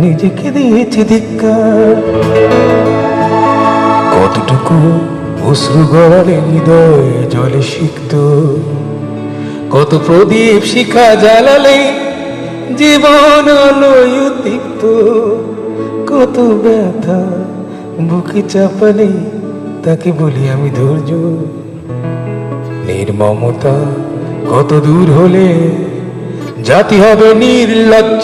নিজেকে দিয়েছি ধিক্কার। কতটুকু অশ্রু গড়ালে হৃদয় জলে সিক্ত। কত প্রদীপ শিখা জ্বালালে জীবন আলোয় কত ব্যথা বুকে চাপালে তাকে বলি আমি ধৈর্য। নির্মমতা কত দূর হলে জাতি হবে নির্লজ্জ।